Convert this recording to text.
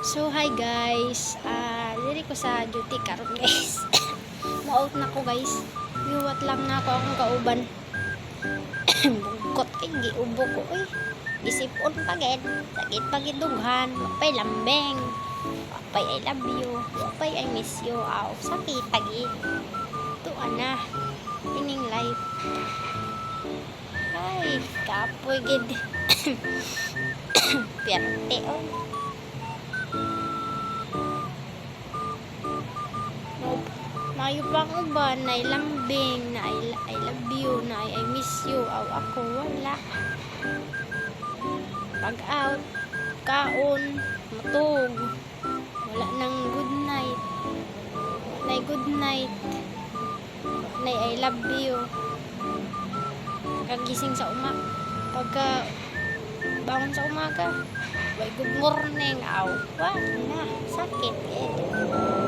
So hi guys, ah diri ko sa duty karon guys. Mo-out na ko guys. Miwat lang na ako akong kauban. Bungkot kay giubo ko eh. Isipon pa gid, sakit pa gid dughan, mapay lambeng. Mapay I love you, mapay I miss you. Aw, sakit pa gid. Tuwa na. Ining life. Ay, kapoy gid. Perte oh. Mayo pa ang uban na ilambing, na I, I love you, na I, I miss you. Aw, ako wala. Pag out, kaon, matog. Wala nang good night. Wala good night. Wala I love you. Kagising sa uma. Pagka bangon sa umaga, why good morning. Aw, wala. Sakit eh.